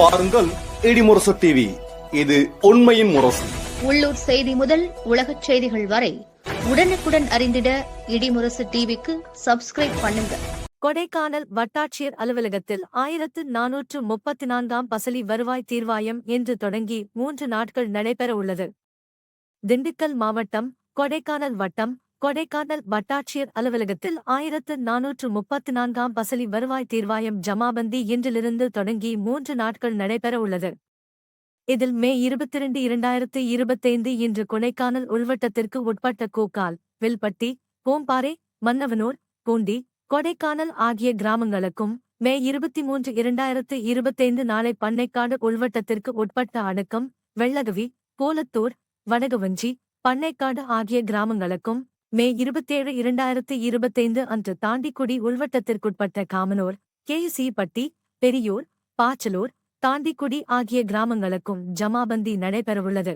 பாருங்கள் இடிமுரசு டிவி இது உண்மையின் முரசு. உள்ளூர் செய்தி முதல் உலகச் செய்திகள் வரை உடனுக்குடன் அறிந்திட இடிமுரசு டிவிக்கு சப்ஸ்கிரைப் பண்ணுங்க. கொடைக்கானல் வட்டாட்சியர் அலுவலகத்தில் ஆயிரத்து நானூற்று முப்பத்தி நான்காம் பசலி வருவாய் தீர்வாயம் இன்று தொடங்கி மூன்று நாட்கள் நடைபெற உள்ளது திண்டுக்கல் மாவட்டம் கொடைக்கானல் வட்டம் கொடைக்கானல் வட்டாட்சியர் அலுவலகத்தில் ஆயிரத்து நானூற்று முப்பத்தி நான்காம் பசலி வருவாய் தீர்வாயம் ஜமாபந்தி இன்றிலிருந்து தொடங்கி மூன்று நாட்கள் நடைபெற உள்ளது. இதில் மே இருபத்திரண்டு இரண்டாயிரத்து இருபத்தைந்து இன்று கொடைக்கானல் உள்வட்டத்திற்கு உட்பட்ட கூக்கால் வில்பட்டி பூம்பாறை மன்னவனூர் பூண்டி கொடைக்கானல் ஆகிய கிராமங்களுக்கும் மே இருபத்தி மூன்று இரண்டாயிரத்து இருபத்தைந்து நாளை பண்ணைக்காடு உள்வட்டத்திற்கு உட்பட்ட அடக்கம் வெள்ளகவி கோலத்தூர் வடகவஞ்சி பண்ணைக்காடு ஆகிய கிராமங்களுக்கும் மே இருபத்தேழு இரண்டாயிரத்து இருபத்தைந்து அன்று தாண்டிக்குடி உள்வட்டத்திற்குட்பட்ட காமனூர் கேசி பட்டி பெரியூர் பாச்சலூர் தாண்டிக்குடி ஆகிய கிராமங்களுக்கும் ஜமாபந்தி நடைபெறவுள்ளது.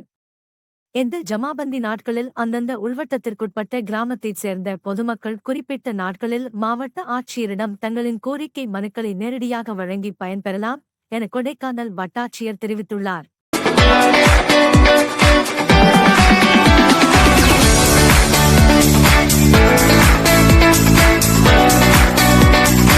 எந்த ஜமாபந்தி நாட்களில் அந்தந்த உள்வட்டத்திற்குட்பட்ட கிராமத்தைச் சேர்ந்த பொதுமக்கள் குறிப்பிட்ட நாட்களில் மாவட்ட ஆட்சியரிடம் தங்களின் கோரிக்கை மனுக்களை நேரடியாக வழங்கி பயன்பெறலாம் என கொடைக்கானல் வட்டாட்சியர் தெரிவித்துள்ளார்.